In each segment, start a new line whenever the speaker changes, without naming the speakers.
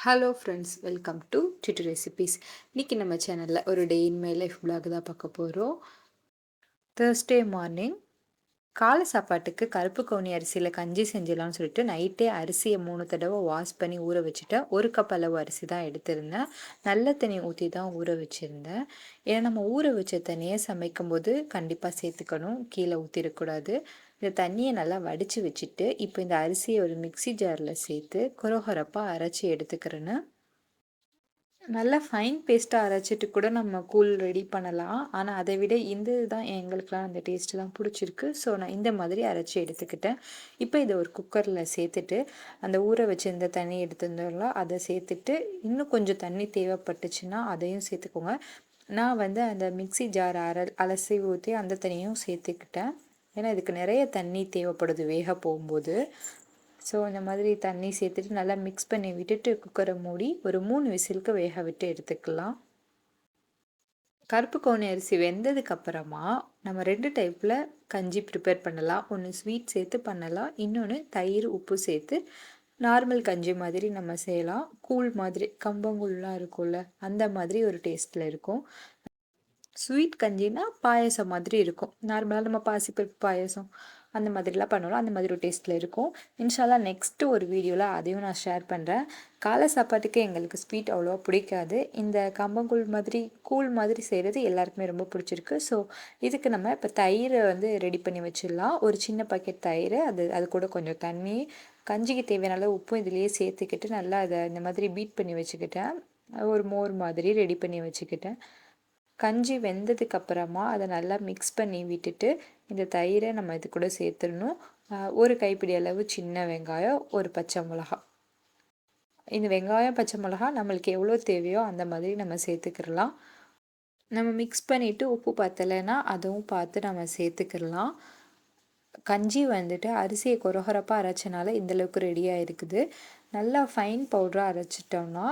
Hello friends welcome to Tittu recipes இன்றைக்கி நம்ம சேனலில் ஒரு day in my life vlog தான் பார்க்க போகிறோம் தேர்ஸ்டே மார்னிங் காலை சாப்பாட்டுக்கு கருப்பு கவுனி அரிசியில் கஞ்சி செஞ்சிடலாம்னு சொல்லிட்டு நைட்டே அரிசியை மூணு தடவை வாஷ் பண்ணி ஊற வச்சுட்டேன் ஒரு கப் அளவு அரிசி தான் எடுத்திருந்தேன். நல்ல தண்ணி ஊற்றி தான் ஊற வச்சுருந்தேன். ஏன்னா நம்ம ஊற வச்ச தண்ணியை சமைக்கும் போது கண்டிப்பாக சேர்த்துக்கணும். கீழே ஊற்றிடக்கூடாது இந்த தண்ணியை நல்லா வடித்து வச்சுட்டு இப்போ இந்த அரிசியை ஒரு மிக்சி ஜாரில் சேர்த்து குரகுரப்பாக அரைச்சி எடுத்துக்கிறேன்னு. நல்லா ஃபைன் பேஸ்ட்டாக அரைச்சிட்டு கூட நம்ம கூழ் ரெடி பண்ணலாம். ஆனால் அதை விட இந்த தான் எங்களுக்கெலாம் அந்த டேஸ்ட்லாம் பிடிச்சிருக்கு. ஸோ நான் இந்த மாதிரி அரைச்சி எடுத்துக்கிட்டேன். இப்போ இதை ஒரு குக்கரில் சேர்த்துட்டு அந்த ஊற வச்சிருந்த தண்ணி எடுத்துருந்தோம்ல அதை சேர்த்துட்டு இன்னும் கொஞ்சம் தண்ணி தேவைப்பட்டுச்சுன்னா அதையும் சேர்த்துக்கோங்க. நான் வந்து அந்த மிக்சி ஜார் அர அலசி ஊற்றி அந்த தண்ணியும் சேர்த்துக்கிட்டேன். ஏன்னா இதுக்கு நிறைய தண்ணி தேவைப்படுது வேக போகும்போது. ஸோ இந்த மாதிரி தண்ணி சேர்த்துட்டு நல்லா மிக்ஸ் பண்ணி விட்டுட்டு குக்கரை மூடி ஒரு மூணு விசிலுக்கு வேக விட்டு எடுத்துக்கலாம். கருப்பு கவுனி அரிசி வெந்ததுக்கு அப்புறமா நம்ம ரெண்டு டைப்பில் கஞ்சி ப்ரிப்பேர் பண்ணலாம். ஒன்று ஸ்வீட் சேர்த்து பண்ணலாம். இன்னொன்று தயிர் உப்பு சேர்த்து நார்மல் கஞ்சி மாதிரி நம்ம செய்யலாம். கூழ் மாதிரி கம்பங்கூழ்லாம் இருக்கும்ல அந்த மாதிரி ஒரு டேஸ்ட்டில் இருக்கும். ஸ்வீட் கஞ்சின்னா பாயசம் மாதிரி இருக்கும். நார்மலாக நம்ம பாசிப்பருப்பு பாயசம் அந்த மாதிரிலாம் பண்ணுவோம். அந்த மாதிரி ஒரு டேஸ்ட்டில் இருக்கும். இன்ஷால்லா நெக்ஸ்ட்டு ஒரு வீடியோவில் அதையும் நான் ஷேர் பண்ணுறேன் காலை சாப்பாட்டுக்கு எங்களுக்கு ஸ்வீட் அவ்வளோவா பிடிக்காது. இந்த கம்பங்கூழ் மாதிரி கூழ் மாதிரி செய்கிறது எல்லாருக்குமே ரொம்ப பிடிச்சிருக்கு. ஸோ இதுக்கு நம்ம இப்போ தயிரை வந்து ரெடி பண்ணி வச்சிடலாம். ஒரு சின்ன பாக்கெட் தயிர் அது அது கூட கொஞ்சம் தண்ணி கஞ்சிக்கு தேவையான உப்பும் இதுலேயே சேர்த்துக்கிட்டு நல்லா அதை இந்த மாதிரி பீட் பண்ணி வச்சுக்கிட்டேன். ஒரு மோர் மாதிரி ரெடி பண்ணி வச்சுக்கிட்டேன். கஞ்சி வெந்ததுக்கு அப்புறமா அதை நல்லா மிக்ஸ் பண்ணி விட்டுட்டு இந்த தயிரை நம்ம இது கூட சேர்த்துடணும். ஒரு கைப்பிடி அளவு சின்ன வெங்காயம் ஒரு பச்சை மிளகா. இந்த வெங்காயம் பச்சை மிளகா நம்மளுக்கு எவ்வளோ தேவையோ அந்த மாதிரி நம்ம சேர்த்துக்கிடலாம். நம்ம மிக்ஸ் பண்ணிவிட்டு உப்பு பத்தலைன்னா அதுவும் பார்த்து நம்ம சேர்த்துக்கிடலாம். கஞ்சி வந்துட்டு அரிசியை கொரகொரப்பாக அரைச்சனால இந்தளவுக்கு ரெடியாக இருக்குது நல்லா ஃபைன் பவுடராக அரைச்சிட்டோம்னா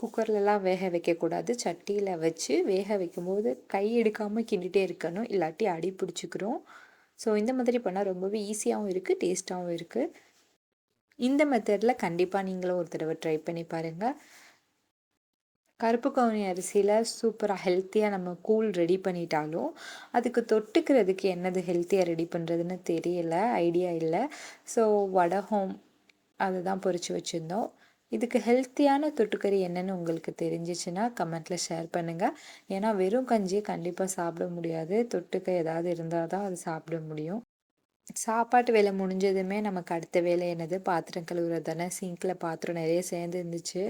குக்கர்லலாம் வேக வைக்கக்கூடாது. சட்டியில் வச்சு வேக வைக்கும்போது கை எடுக்காமல் கிண்டிகிட்டே இருக்கணும். இல்லாட்டி அடி பிடிச்சிக்கிறோம் ஸோ இந்த மாதிரி பண்ணால் ரொம்பவே ஈஸியாகவும் இருக்குது டேஸ்ட்டாகவும் இருக்குது இந்த மெத்தடில் கண்டிப்பாக நீங்களும் ஒரு தடவை ட்ரை பண்ணி பாருங்கள் கருப்பு கவுனி அரிசியில் சூப்பராக ஹெல்த்தியாக நம்ம கூழ் ரெடி பண்ணிட்டாலும் அதுக்கு தொட்டுக்கிறதுக்கு என்னது ஹெல்த்தியாக ரெடி பண்ணுறதுன்னு தெரியல ஐடியா இல்லை. ஸோ வடகம் அதுதான் பொறிச்சு வச்சுருந்தோம். இதுக்கு ஹெல்த்தியான தொட்டுக்கறி என்னென்னு உங்களுக்கு தெரிஞ்சிச்சுன்னா கமெண்ட்டில் ஷேர் பண்ணுங்கள் ஏன்னா வெறும் கஞ்சியை கண்டிப்பாக சாப்பிட முடியாது. தொட்டுக்க ஏதாவது இருந்தால் தான் அது சாப்பிட முடியும். சாப்பாட்டு வேலை முடிஞ்சதுமே நமக்கு அடுத்த வேலை என்னது? பாத்திரம் கழுவுறது தானே சிங்கில் பாத்திரம் நிறைய சேர்ந்து இருந்துச்சு.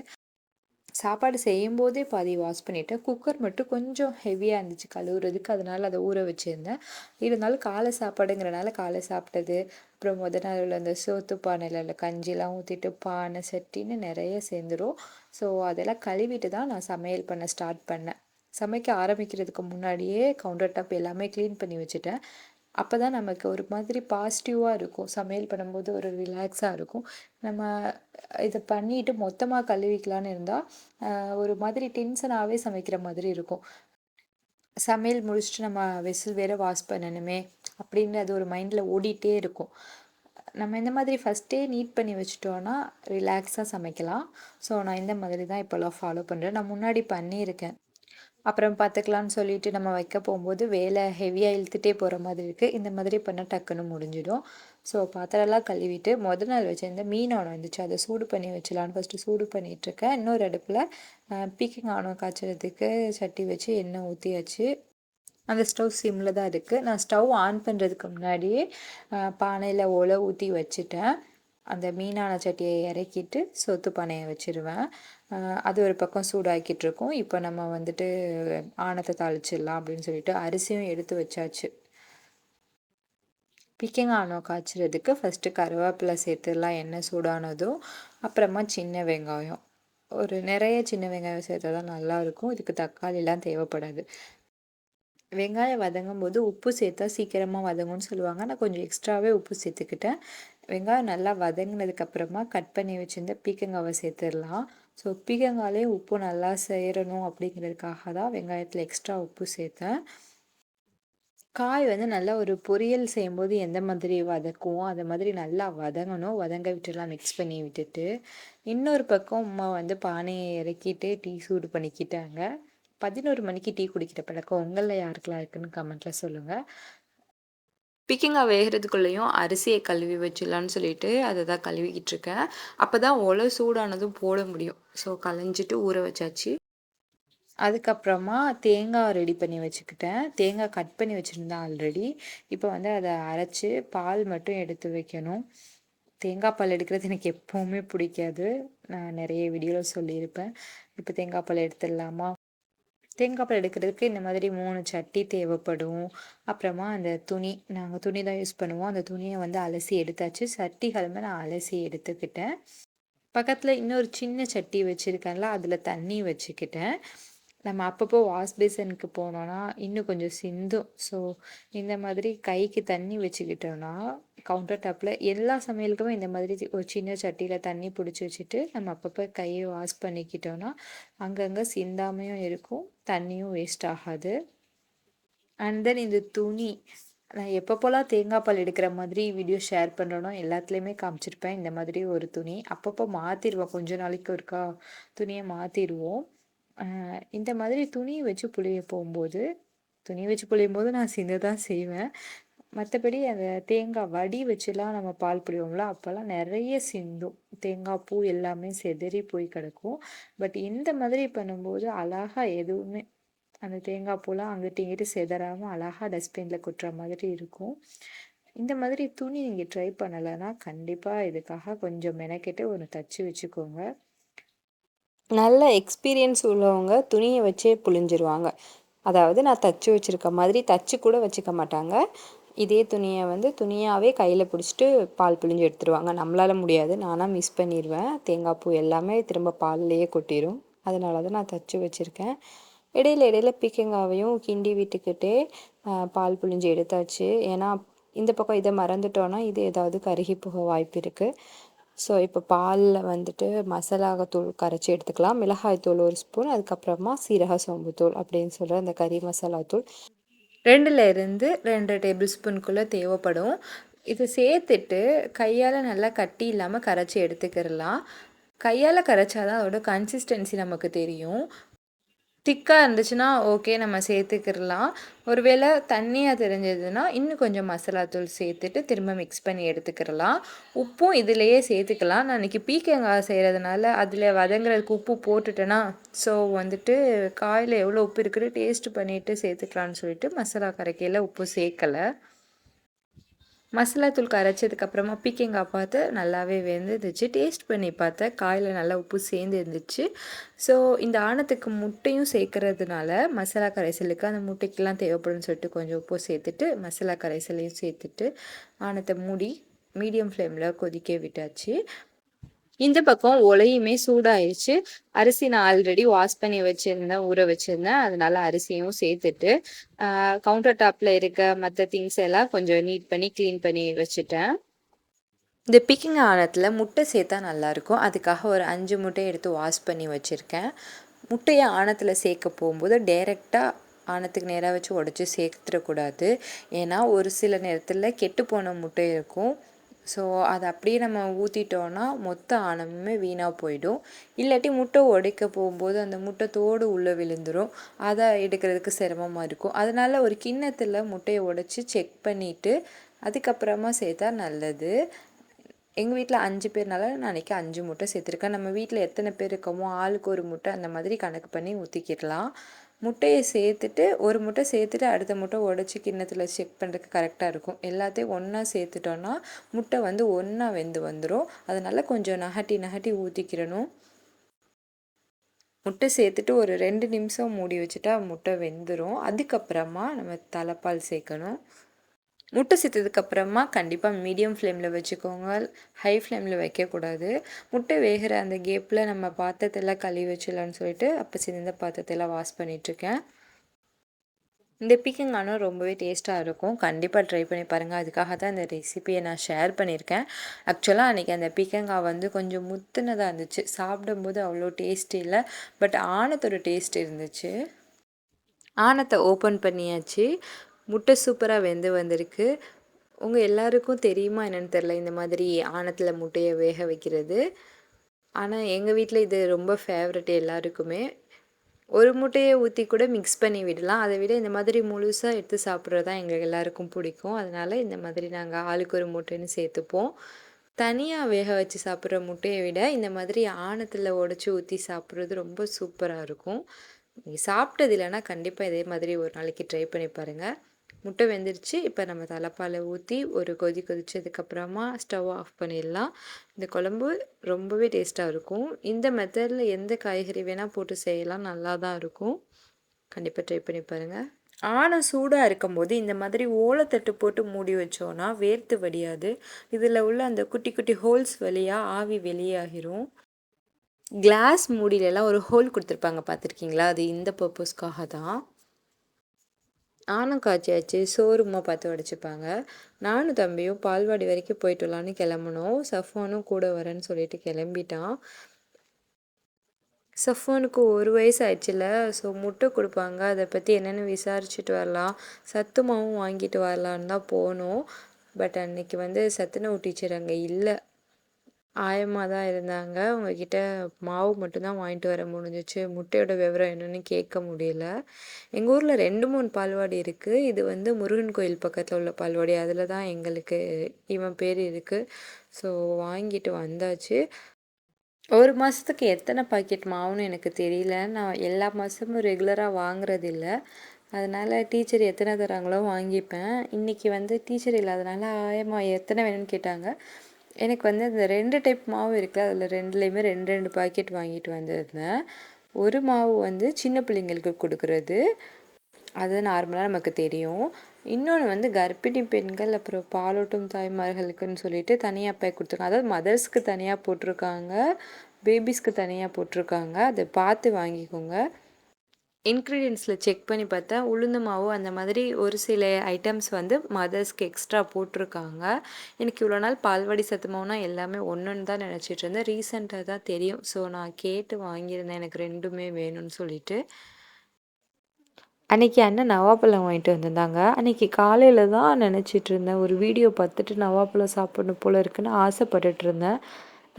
சாப்பாடு செய்யும் போதே பாதி வாஷ் பண்ணிவிட்டேன் குக்கர் மட்டும் கொஞ்சம் ஹெவியாக இருந்துச்சு கழுவுறதுக்கு. அதனால் அதை ஊற வச்சுருந்தேன். இருந்தாலும் காலை சாப்பாடுங்கிறனால காலை சாப்பிட்டது. அப்புறம் முத நாள் உள்ள அந்த சோத்து பானையில் உள்ள கஞ்சிலாம் ஊற்றிட்டு பானை சட்டின்னு நிறைய சேர்ந்துடும் ஸோ அதெல்லாம் கழுவிட்டு தான் நான் சமையல் பண்ண ஸ்டார்ட் பண்ணேன். சமைக்க ஆரம்பிக்கிறதுக்கு முன்னாடியே கவுண்டர் டாப் எல்லாமே க்ளீன் பண்ணி வச்சுட்டேன். அப்போ தான் நமக்கு ஒரு மாதிரி பாசிட்டிவாக இருக்கும். சமையல் பண்ணும்போது ஒரு ரிலாக்ஸாக இருக்கும். நம்ம இதை பண்ணிட்டு மொத்தமாக கழுவிக்கலான்னு இருந்தால் ஒரு மாதிரி டென்ஷனாகவே சமைக்கிற மாதிரி இருக்கும். சமையல் முடிச்சுட்டு நம்ம வெசில் வேறு வாஷ் பண்ணணுமே அப்படின்னு அது ஒரு மைண்டில் ஓடிட்டே இருக்கும். நம்ம இந்த மாதிரி ஃபஸ்ட்டே நீட் பண்ணி வச்சுட்டோன்னா ரிலாக்ஸாக சமைக்கலாம். ஸோ நான் இந்த மாதிரி தான் இப்போல்லாம் ஃபாலோ பண்ணுறேன் நான் முன்னாடி பண்ணியிருக்கேன். அப்புறம் பார்த்துக்கலான்னு சொல்லிட்டு நம்ம வைக்க போகும்போது வேலை ஹெவியாக இழுத்துட்டே போகிற மாதிரி இருக்குது இந்த மாதிரி பண்ணால் டக்குன்னு முடிஞ்சிடும். ஸோ பாத்திரம்லாம் கழுவிட்டு முதல் நாள் வச்சுருந்த மீன் ஆணம் இருந்துச்சு. அதை சூடு பண்ணி வச்சலான்னு ஃபஸ்ட்டு சூடு பண்ணிகிட்ருக்கேன் இன்னொரு அடுப்பில் பீக்கிங் ஆணம் காய்ச்சறதுக்கு சட்டி வச்சு எண்ணெய் ஊற்றியாச்சு அந்த ஸ்டவ் சிம்மில் தான் இருக்குது நான் ஸ்டவ் ஆன் பண்ணுறதுக்கு முன்னாடியே பானையில் ஒலை ஊற்றி வச்சுட்டேன். அந்த மீனான சட்டியை இறக்கிட்டு சொத்து பானையை வச்சுருவேன். அது ஒரு பக்கம் சூடாக்கிட்டு இருக்கோம் இப்போ நம்ம வந்துட்டு ஆணத்தை தாளிச்சிடலாம் அப்படின்னு சொல்லிட்டு அரிசியும் எடுத்து வச்சாச்சு. பிக்கிங் ஆணம் காய்ச்சறதுக்கு ஃபஸ்ட்டு கருவேப்பிலை சேர்த்துடலாம் எண்ணெய் சூடானதும். அப்புறமா சின்ன வெங்காயம். ஒரு நிறைய சின்ன வெங்காயம் சேர்த்தா தான் நல்லாயிருக்கும் இதுக்கு தக்காளிலாம் தேவைப்படாது. வெங்காயம் வதங்கும் போது உப்பு சேர்த்தா சீக்கிரமாக வதங்கும்னு சொல்லுவாங்க. நான் கொஞ்சம் எக்ஸ்ட்ராவே உப்பு சேர்த்துக்கிட்டேன். வெங்காயம் நல்லா வதங்கினதுக்கப்புறமா கட் பண்ணி வச்சுருந்த பீக்கங்காவை சேர்த்துடலாம். ஸோ பீக்கங்காலே உப்பு நல்லா சேரணும் அப்படிங்கிறதுக்காக தான் வெங்காயத்தில் எக்ஸ்ட்ரா உப்பு சேர்த்தேன். காய் வந்து நல்லா ஒரு பொரியல் செய்யும்போது எந்த மாதிரி வதக்குவோம் அந்த மாதிரி நல்லா வதங்கணும். வதங்க விட்டுலாம் மிக்ஸ் பண்ணி விட்டுட்டு இன்னொரு பக்கம் அம்மா வந்து பானையை இறக்கிட்டு டீ சூடு பண்ணிக்கிட்டாங்க. பதினோரு மணிக்கு டீ குடிக்கிற பழக்கம் உங்களில் யாருக்கெல்லாம் இருக்குன்னு கமெண்ட்டில் சொல்லுங்கள் பிக்கிங்காக வேகிறதுக்குள்ளேயும் அரிசியை கழுவி வச்சிடலான்னு சொல்லிட்டு அதை தான் கழுவிக்கிட்டு இருக்கேன். அப்போ தான் ஒலை சூடானதும் போட முடியும். ஸோ கலைஞ்சிட்டு ஊற வச்சாச்சு. அதுக்கப்புறமா தேங்காய் ரெடி பண்ணி வச்சுக்கிட்டேன். தேங்காய் கட் பண்ணி வச்சுருந்தேன் ஆல்ரெடி இப்போ வந்து அதை அரைச்சி பால் மட்டும் எடுத்து வைக்கணும். தேங்காய் பால் எடுக்கிறது எனக்கு எப்போவுமே பிடிக்காது. நான் நிறைய வீடியோவில் சொல்லியிருப்பேன். இப்போ தேங்காய் பால் எடுத்துடலாமா? தேங்காய் பால் எடுக்கிறதுக்கு இந்த மாதிரி மூணு சட்டி தேவைப்படும். அப்புறமா அந்த துணி நாங்கள் துணி தான் யூஸ் பண்ணுவோம். அந்த துணியை வந்து அலசி எடுத்தாச்சு. சட்டிகளுமே நான் அலசி எடுத்துக்கிட்டேன். பக்கத்தில் இன்னொரு சின்ன சட்டி வச்சுருக்கேன்ல அதில் தண்ணி வச்சுக்கிட்டேன். நம்ம அப்பப்போ வாஷ் பேசனுக்கு போனோன்னா இன்னும் கொஞ்சம் சிந்தும். ஸோ இந்த மாதிரி கைக்கு தண்ணி வச்சுக்கிட்டோன்னா கவுண்டர் டாப்பில் எல்லா சமையலுக்குமே இந்த மாதிரி ஒரு சின்ன சட்டியில் தண்ணி பிடிச்சி வச்சுட்டு நம்ம அப்பப்போ கையை வாஷ் பண்ணிக்கிட்டோன்னா அங்கங்கே சிந்தாமையும் இருக்கும் தண்ணியும் வேஸ்ட் ஆகாது. அண்ட் தென் இந்த துணி நான் எப்பப்போலாம் தேங்காய் பால் எடுக்கிற மாதிரி வீடியோ ஷேர் பண்ணுறனோ எல்லாத்துலேயுமே காமிச்சிருப்பேன். இந்த மாதிரி ஒரு துணி அப்பப்போ மாற்றிடுவோம் கொஞ்ச நாளைக்கு ஒருக்கா துணியை மாற்றிடுவோம் இந்த மாதிரி துணி வச்சு புளிய போகும்போது துணி வச்சு புளியும் போது நான் சிந்து தான் செய்வேன். மற்றபடி அந்த தேங்காய் வடி வச்சுலாம் நம்ம பால் புளிவோம்ல அப்போல்லாம் நிறைய சிந்தும். தேங்காய் பூ எல்லாமே செதறி போய் கிடக்கும். பட் இந்த மாதிரி பண்ணும்போது அழகாக எதுவுமே அந்த தேங்காய் பூலாம் அங்கிட்டு இங்கிட்டு செதறாமல் அழகாக டஸ்ட்பினில் கொட்டுற மாதிரி இருக்கும். இந்த மாதிரி துணி நீங்கள் ட்ரை பண்ணலைன்னா கண்டிப்பாக இதுக்காக கொஞ்சம் மெனக்கெட்டு ஒன்று தச்சு வச்சுக்கோங்க.
நல்ல எக்ஸ்பீரியன்ஸ் உள்ளவங்க துணியை வச்சே புழிஞ்சிருவாங்க. அதாவது நான் தச்சு வச்சுருக்க மாதிரி தச்சு கூட வச்சுக்க மாட்டாங்க. இதே துணியை வந்து துணியாகவே கையில் பிடிச்சிட்டு பால் பிழிஞ்சு எடுத்துருவாங்க. நம்மளால் முடியாது. நானாக மிஸ் பண்ணிடுவேன் தேங்காய் பூ எல்லாமே திரும்ப பால்லையே கொட்டிடும் அதனால தான் நான் தச்சு வச்சுருக்கேன். இடையில இடையில பீக்கங்காவையும் கிண்டி விட்டுக்கிட்டே பால் புழிஞ்சு எடுத்தாச்சு. ஏன்னா இந்த பக்கம் இதை மறந்துட்டோன்னா இது ஏதாவது கருகி போக வாய்ப்பு இருக்குது ஸோ இப்போ பாலில் வந்துட்டு மசாலாத்தூள் கரைச்சி எடுத்துக்கலாம். மிளகாய் தூள் ஒரு ஸ்பூன் அதுக்கப்புறமா சீரக சோம்புத்தூள் அப்படின்னு சொல்கிற அந்த கறி மசாலா தூள்.
ரெண்டில் இருந்து ரெண்டு டேபிள் ஸ்பூனுக்குள்ளே தேவைப்படும். இது சேர்த்துட்டு கையால் நல்லா கட்டி இல்லாமல் கரைச்சி எடுத்துக்கிடலாம். கையால் கரைச்சாதான் அதோட கன்சிஸ்டன்சி நமக்கு தெரியும். திக்காக இருந்துச்சுன்னா ஓகே நம்ம சேர்த்துக்கிடலாம். ஒருவேளை தண்ணியாக தெரிஞ்சதுன்னா இன்னும் கொஞ்சம் மசாலா தூள் சேர்த்துட்டு திரும்ப மிக்ஸ் பண்ணி எடுத்துக்கிடலாம். உப்பும் இதிலையே சேர்த்துக்கலாம். நான் இன்றைக்கி பீக்கங்காய் செய்கிறதுனால அதில் வதங்குறதுக்கு உப்பு போட்டுட்டேன்னா ஸோ வந்துட்டு காயில் எவ்வளோ உப்பு இருக்குது டேஸ்ட் பண்ணிவிட்டு சேர்த்துக்கலான்னு சொல்லிட்டு மசாலா கரைக்கையில் உப்பு சேர்க்கலை. மசாலா தூள் கரைச்சதுக்கப்புறமா பீக்கங்காய் பார்த்து நல்லாவே வெந்துருந்துச்சு டேஸ்ட் பண்ணி பார்த்தேன். காயில் நல்லா உப்பு சேர்ந்து இருந்துச்சு ஸோ இந்த ஆணத்துக்கு முட்டையும் சேர்க்கறதுனால மசாலா கரைசலுக்கு அந்த முட்டைக்கெல்லாம் தேவைப்படும்னு சொல்லிட்டு கொஞ்சம் உப்பு சேர்த்துட்டு மசாலா கரைசலையும் சேர்த்துட்டு ஆணத்தை மூடி மீடியம் ஃப்ளேமில் கொதிக்க விட்டாச்சு. இந்த பக்கம் ஒலையுமே சூடாயிருச்சு. அரிசி நான் ஆல்ரெடி வாஷ் பண்ணி வச்சுருந்தேன் ஊற வச்சுருந்தேன். அதனால அரிசியும் சேர்த்துட்டு கவுண்டர் டாப்பில் இருக்க மற்ற திங்ஸ் எல்லாம் கொஞ்சம் நீட் பண்ணி க்ளீன் பண்ணி வச்சுட்டேன். இந்த பிக்கிங் ஆனத்தில் முட்டை சேர்த்தா நல்லாயிருக்கும். அதுக்காக ஒரு அஞ்சு முட்டை எடுத்து வாஷ் பண்ணி வச்சுருக்கேன். முட்டையை ஆணத்தில் சேர்க்க போகும்போது டைரெக்டாக ஆணத்துக்கு நேராக வச்சு உடச்சி சேர்த்துடக்கூடாது. ஏன்னா ஒரு சில நேரத்தில் கெட்டு போன முட்டை இருக்கும். ஸோ அதை அப்படியே நம்ம ஊற்றிட்டோன்னா மொத்த ஆணமுமே வீணாக போயிடும். இல்லாட்டி முட்டை உடைக்க போகும்போது அந்த முட்டை தோடு உள்ளே விழுந்துடும் அதை எடுக்கிறதுக்கு சிரமமாக இருக்கும். அதனால் ஒரு கிண்ணத்தில் முட்டையை உடச்சி செக் பண்ணிவிட்டு அதுக்கப்புறமா சேர்த்தா நல்லது. எங்கள் வீட்டில் அஞ்சு பேர்னால நான் அன்றைக்கி அஞ்சு முட்டை சேர்த்துருக்கேன். நம்ம வீட்டில் எத்தனை பேர் இருக்கோமோ ஆளுக்கு ஒரு முட்டை அந்த மாதிரி கணக்கு பண்ணி ஊற்றிக்கிடலாம் முட்டையை சேர்த்துட்டு ஒரு முட்டை சேர்த்துட்டு அடுத்த முட்டை உடச்சி கிண்ணத்தில் செக் பண்ணுறதுக்கு கரெக்டாக இருக்கும். எல்லாத்தையும் ஒன்றா சேர்த்துட்டோன்னா முட்டை வந்து ஒன்றா வெந்து வந்துடும் அதனால் கொஞ்சம் நகட்டி நகட்டி ஊற்றிக்கிறணும் முட்டை சேர்த்துட்டு ஒரு ரெண்டு நிமிஷம் மூடி வச்சுட்டா முட்டை வெந்துடும் அதுக்கப்புறமா நம்ம தலைப்பால் சேர்க்கணும். முட்டை சேர்த்ததுக்கப்புறமா கண்டிப்பாக மீடியம் ஃப்ளேமில் வச்சுக்கோங்க. ஹை ஃப்ளேமில் வைக்கக்கூடாது. முட்டை வேகிற அந்த கேப்பில் நம்ம பாத்திரத்தெல்லாம் கழுவி வச்சிடலான்னு சொல்லிட்டு அப்போ சிந்த பாத்திரத்தெல்லாம் வாஷ் பண்ணிகிட்ருக்கேன் இந்த பீக்கங்கானும் ரொம்பவே டேஸ்ட்டாக இருக்கும். கண்டிப்பாக ட்ரை பண்ணி பாருங்கள் அதுக்காக தான் இந்த ரெசிபியை நான் ஷேர் பண்ணியிருக்கேன். ஆக்சுவலாக அன்றைக்கி அந்த பீக்கங்காய் வந்து கொஞ்சம் முத்துனதாக இருந்துச்சு. சாப்பிடும்போது அவ்வளோ டேஸ்ட் இல்லை. பட் ஆனத்தோட டேஸ்ட் இருந்துச்சு. ஆனத்தை ஓப்பன் பண்ணியாச்சு. முட்டை சூப்பராக வெந்து வந்திருக்கு. உங்கள் எல்லாருக்கும் தெரியுமா என்னென்னு தெரில இந்த மாதிரி ஆணத்தில் முட்டையை வேக வைக்கிறது. ஆனால் எங்கள் வீட்டில் இது ரொம்ப ஃபேவரட் எல்லாருக்குமே. ஒரு முட்டையை ஊற்றி கூட மிக்ஸ் பண்ணி விடலாம். அதை விட இந்த மாதிரி முழுசாக எடுத்து சாப்பிட்றது தான் எங்களுக்கு எல்லாருக்கும் பிடிக்கும். அதனால் இந்த மாதிரி நாங்கள் ஆளுக்கு ஒரு முட்டைன்னு சேர்த்துப்போம். தனியாக வேக வச்சு சாப்பிட்ற முட்டையை விட இந்த மாதிரி ஆணத்தில் உடச்சி ஊற்றி சாப்பிட்றது ரொம்ப சூப்பராக இருக்கும். நீங்கள் சாப்பிட்டது இல்லைன்னா கண்டிப்பாக இதே மாதிரி ஒரு நாளைக்கு ட்ரை பண்ணி பாருங்கள் முட்டை வெந்துருச்சு. இப்போ நம்ம தலைப்பால் ஊற்றி ஒரு கொதி கொதிச்சதுக்கப்புறமா ஸ்டவ் ஆஃப் பண்ணிடலாம். இந்த குழம்பு ரொம்பவே டேஸ்ட்டாக இருக்கும். இந்த மெத்தடில் எந்த காய்கறி வேணால் போட்டு செய்யலாம். நல்லா தான் இருக்கும். கண்டிப்பாக ட்ரை பண்ணி பாருங்கள் ஆணம் சூடாக இருக்கும்போது இந்த மாதிரி ஓலைத்தட்டு போட்டு மூடி வச்சோன்னா வேர்த்து வடியாது. இதில் உள்ள அந்த குட்டி குட்டி ஹோல்ஸ் வழியாக ஆவி வெளியாகிரும். கிளாஸ் மூடியிலலாம் ஒரு ஹோல் கொடுத்துருப்பாங்க. பார்த்துருக்கீங்களா? அது இந்த பர்பஸ்க்காக தான் ஆனம் காய்ச்சியாச்சு சோறுமா பார்த்து உடச்சிப்பாங்க நானும் தம்பியும் பால்வாடி வரைக்கும் போயிட்டு வரலான்னு கிளம்புனோம். சஃபானும் கூட வரேன்னு சொல்லிட்டு கிளம்பிட்டான். சஃபானுக்கு ஒரு வயசு ஆயிடுச்சுல ஸோ முட்டை கொடுப்பாங்க. அதை பற்றி என்னென்னு விசாரிச்சுட்டு வரலாம். சத்து மாவும் வாங்கிட்டு வரலான்னு தான் போனோம். பட் அன்னைக்கு வந்து சத்துணவு டீச்சர் அங்கே இல்லை. ஆயமாக தான் இருந்தாங்க. அவங்கக்கிட்ட மாவு மட்டும்தான் வாங்கிட்டு வர முடிஞ்சிச்சு. முட்டையோட விவரம் என்னென்னு கேட்க முடியல. எங்கள் ஊரில் ரெண்டு மூணு பால்வாடி இருக்குது இது வந்து முருகன் கோயில் பக்கத்தில் உள்ள பால்வாடி. அதில் தான் எங்களுக்கு இவன் பேர் இருக்குது ஸோ வாங்கிட்டு வந்தாச்சு. ஒரு மாதத்துக்கு எத்தனை பாக்கெட் மாவுன்னு எனக்கு தெரியல. நான் எல்லா மாதமும் ரெகுலராக வாங்குறதில்ல. அதனால் டீச்சர் எத்தனை தராங்களோ வாங்கிப்பேன். இன்றைக்கி வந்து டீச்சர் இல்லாதனால ஆயம்மா எத்தனை வேணும்னு கேட்டாங்க. எனக்கு வந்து அந்த ரெண்டு டைப் மாவு இருக்குது அதில் ரெண்டுலேயுமே ரெண்டு ரெண்டு பாக்கெட் வாங்கிட்டு வந்திருந்தேன். ஒரு மாவு வந்து சின்ன பிள்ளைங்களுக்கு கொடுக்குறது. அது நார்மலாக நமக்கு தெரியும். இன்னொன்று வந்து கர்ப்பிணி பெண்கள் அப்புறம் பாலூட்டும் தாய்மார்களுக்குன்னு சொல்லிட்டு தனியாக பேக் கொடுத்துருக்காங்க. அதாவது மதர்ஸ்க்கு தனியாக போட்டிருக்காங்க பேபிஸ்க்கு தனியாக போட்டிருக்காங்க. அதை பார்த்து வாங்கிக்கோங்க. இன்க்ரீடியன்ஸில் செக் பண்ணி பார்த்தா உளுந்து மாவு அந்த மாதிரி ஒரு சில ஐட்டம்ஸ் வந்து மதர்ஸ்க்கு எக்ஸ்ட்ரா போட்டிருக்காங்க. எனக்கு இவ்வளோ நாள் பால்வாடி சத்து மாவுனா எல்லாமே ஒன்றுன்னு தான் நினச்சிட்டு இருந்தேன். ரீசெண்டாக தான் தெரியும். ஸோ நான் கேட்டு வாங்கியிருந்தேன். எனக்கு ரெண்டுமே வேணும்னு சொல்லிட்டு. அன்றைக்கி அண்ணன் நவாப்பழம் வாங்கிட்டு வந்திருந்தாங்க. அன்றைக்கி காலையில் தான் நினச்சிட்டு இருந்தேன். ஒரு வீடியோ பார்த்துட்டு நவாப்பழம் சாப்பிடணும் போல் இருக்குன்னு ஆசைப்பட்டுட்டு இருந்தேன்.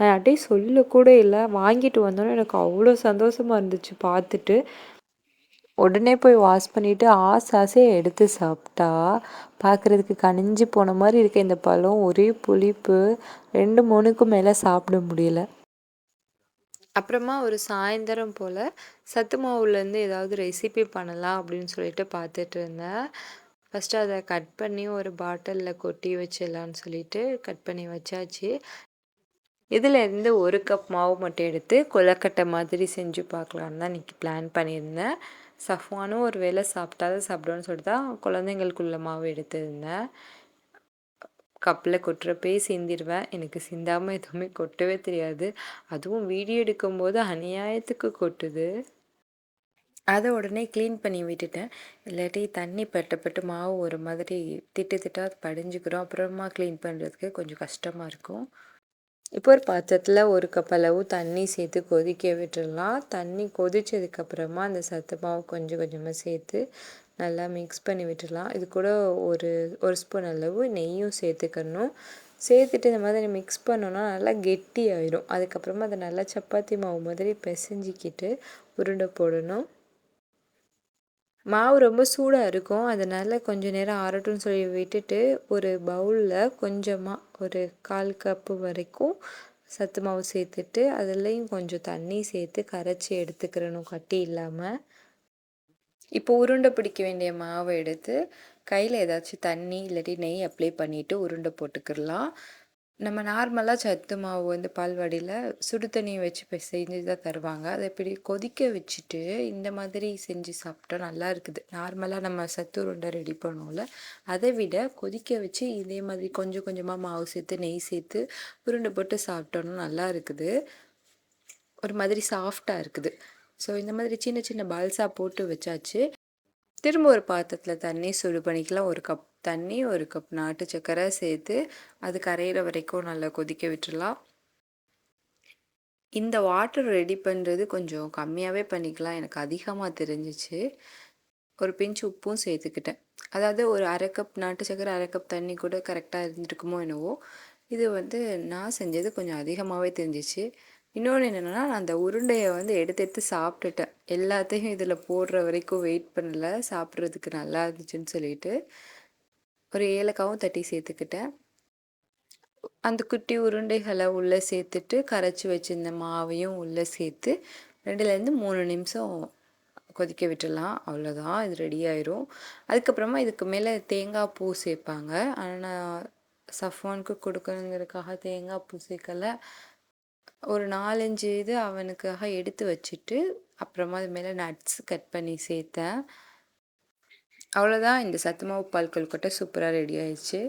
நான் அப்படியே சொல்லக்கூட இல்லை. வாங்கிட்டு வந்தோன்னே எனக்கு அவ்வளோ சந்தோஷமாக இருந்துச்சு பார்த்துட்டு. உடனே போய் வாஷ் பண்ணிவிட்டு ஆசை ஆசையாக எடுத்து சாப்பிட்டா பார்க்குறதுக்கு கனிஞ்சு போன மாதிரி இருக்க. இந்த பழம் ஒரே புளிப்பு. ரெண்டு மூணுக்கு மேலே சாப்பிட முடியல. அப்புறமா ஒரு சாயந்தரம் போல் சத்து மாவுலேருந்து ஏதாவது ரெசிபி பண்ணலாம் அப்படின்னு சொல்லிட்டு பார்த்துட்டு இருந்தேன். ஃபஸ்ட்டு அதை கட் பண்ணி ஒரு பாட்டிலில் கொட்டி வச்சிடலான்னு சொல்லிட்டு கட் பண்ணி வச்சாச்சு. இதில் இருந்து ஒரு கப் மாவு மட்டும் எடுத்து கொலக்கட்டை மாதிரி செஞ்சு பார்க்கலான்னு தான் இன்றைக்கி பிளான் பண்ணியிருந்தேன். சஃப்வானும் ஒரு வேளை சாப்பிட்டாதான் சாப்பிடுவோன்னு சொல்லிட்டு தான் குழந்தைங்களுக்குள்ள மாவு எடுத்திருந்தேன். கப்பில் கொட்டுறப்பே சிந்திடுவேன். எனக்கு சிந்தாமல் எதுவுமே கொட்டவே தெரியாது. அதுவும் வீடியோ எடுக்கும்போது அநியாயத்துக்கு கொட்டுது. அதை உடனே க்ளீன் பண்ணி விட்டுட்டேன். இல்லாட்டி தண்ணி பட்டு பட்டு மாவு ஒரு மாதிரி திட்டு திட்டாக படிஞ்சுக்கிறோம் அப்புறமா க்ளீன் பண்ணுறதுக்கு கொஞ்சம் கஷ்டமாக இருக்கும். இப்போ ஒரு பாத்திரத்தில் ஒரு கப் அளவு தண்ணி சேர்த்து கொதிக்க விட்டுடலாம். தண்ணி கொதித்ததுக்கப்புறமா அந்த சத்து மாவு கொஞ்சம் கொஞ்சமாக சேர்த்து நல்லா மிக்ஸ் பண்ணி விட்டுடலாம். இது கூட ஒரு ஒரு ஸ்பூன் அளவு நெய்யும் சேர்த்துக்கணும். சேர்த்துட்டு இந்த மாதிரி மிக்ஸ் பண்ணோன்னா நல்லா கெட்டி ஆயிடும் அதுக்கப்புறமா அதை நல்லா சப்பாத்தி மாவு மாதிரி பிசைஞ்சிக்கிட்டு உருண்டை போடணும். மாவு ரொம்ப சூடாக இருக்கும். அதனால் கொஞ்சம் நேரம் ஆறட்டும்னு சொல்லி விட்டுட்டு ஒரு பவுலில் கொஞ்சமாக ஒரு கால் கப்பு வரைக்கும் சத்து மாவு சேர்த்துட்டு அதுலேயும் கொஞ்சம் தண்ணி சேர்த்து கரைச்சி எடுத்துக்கிறணும் கட்டி இல்லாமல் இப்போ உருண்டை பிடிக்க வேண்டிய மாவை எடுத்து கையில் ஏதாச்சும் தண்ணி இல்லாட்டி நெய் அப்ளை பண்ணிவிட்டு உருண்டை போட்டுக்கிடலாம். நம்ம நார்மலாக சத்து மாவு வந்து பால்வாடியில் சுடு தண்ணியை வச்சு இப்போ செஞ்சு தான் தருவாங்க. அதை இப்படி கொதிக்க வச்சுட்டு இந்த மாதிரி செஞ்சு சாப்பிட்டா நல்லா இருக்குது. நார்மலாக நம்ம சத்து உருண்டை ரெடி பண்ணுவோம்ல அதை விட கொதிக்க வச்சு இதே மாதிரி கொஞ்சம் கொஞ்சமாக மாவு சேர்த்து நெய் சேர்த்து உருண்டை போட்டு சாப்பிட்டோன்னா நல்லா இருக்குது. ஒரு மாதிரி சாஃப்டாக இருக்குது. ஸோ இந்த மாதிரி சின்ன சின்ன பால்ஸாக போட்டு வச்சாச்சு. திரும்ப ஒரு பாத்திரத்தில் தண்ணி சுடு பண்ணிக்கலாம். ஒரு கப் தண்ணி ஒரு கப் நாட்டு சர்க்கரை சேர்த்து அது கரையிற வரைக்கும் நல்லா கொதிக்க விட்டுடலாம் இந்த வாட்டர் ரெடி பண்ணுறது கொஞ்சம் கம்மியாகவே பண்ணிக்கலாம். எனக்கு அதிகமாக தெரிஞ்சிச்சு. ஒரு பிஞ்ச் உப்பும் சேர்த்துக்கிட்டேன். அதாவது ஒரு அரை கப் நாட்டு சக்கரை அரை கப் தண்ணி கூட கரெக்டாக இருந்துருக்குமோ என்னவோ இது வந்து நான் செஞ்சது கொஞ்சம் அதிகமாகவே தெரிஞ்சிச்சு. இன்னொன்று என்னென்னா நான் அந்த உருண்டையை வந்து எடுத்து எடுத்து சாப்பிட்டுட்டேன். எல்லாத்தையும் இதில் போடுற வரைக்கும் வெயிட் பண்ணல. சாப்பிட்றதுக்கு நல்லா இருந்துச்சுன்னு சொல்லிட்டு. ஒரு ஏலக்காவும் தட்டி சேர்த்துக்கிட்டேன். அந்த குட்டி உருண்டைகளை உள்ளே சேர்த்துட்டு கரைச்சி வச்சிருந்த மாவையும் உள்ளே சேர்த்து ரெண்டுலேருந்து மூணு நிமிஷம் கொதிக்க விட்டுடலாம். அவ்வளோதான் இது ரெடி ஆயிரும். அதுக்கப்புறமா இதுக்கு மேலே தேங்காய் பூ சேர்ப்பாங்க. ஆனால் சஃப்வானுக்கு கொடுக்கணுங்கிறதுக்காக தேங்காய் பூ சேர்க்கலை. ஒரு நாலஞ்சு இது அவனுக்காக எடுத்து வச்சுட்டு அப்புறமா அது மேலே நட்ஸ் கட் பண்ணி சேர்த்தேன். அவ்வளோதான் இந்த சத்துமாவு பால் கொல்கட்டை சூப்பராக ரெடி ஆயிடுச்சு.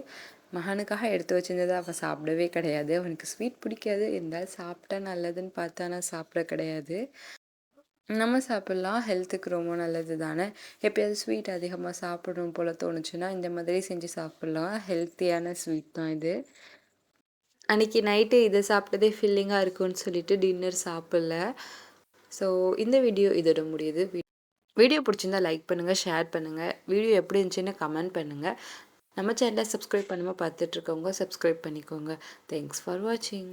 மகனுக்காக எடுத்து வச்சிருந்ததை அவன் சாப்பிடவே கிடையாது. அவனுக்கு ஸ்வீட் பிடிக்காது. இருந்தாலும் சாப்பிட்டா நல்லதுன்னு பார்த்தா நான் சாப்பிட கிடையாது. நம்ம சாப்பிட்லாம். ஹெல்த்துக்கு ரொம்ப நல்லது தானே எப்பயாவது ஸ்வீட் அதிகமாக சாப்பிடணும் போல் தோணுச்சுன்னா இந்த மாதிரி செஞ்சு சாப்பிட்லாம். ஹெல்த்தியான ஸ்வீட் தான் இது. அன்றைக்கி நைட்டு இதை சாப்பிட்டதே ஃபில்லிங்காக இருக்கும்னு சொல்லிட்டு டின்னர் சாப்பிடல. ஸோ இந்த வீடியோ இதோட முடியுது. வீடியோ பிடிச்சிருந்தா லைக் பண்ணுங்கள் ஷேர் பண்ணுங்கள் வீடியோ எப்படி இருந்துச்சுன்னு கமெண்ட் பண்ணுங்கள் நம்ம சேனலை சப்ஸ்கிரைப் பண்ணாமல் பார்த்துட்ருக்கவங்க சப்ஸ்கிரைப் பண்ணிக்கோங்க. தேங்க்ஸ் ஃபார் வாட்சிங்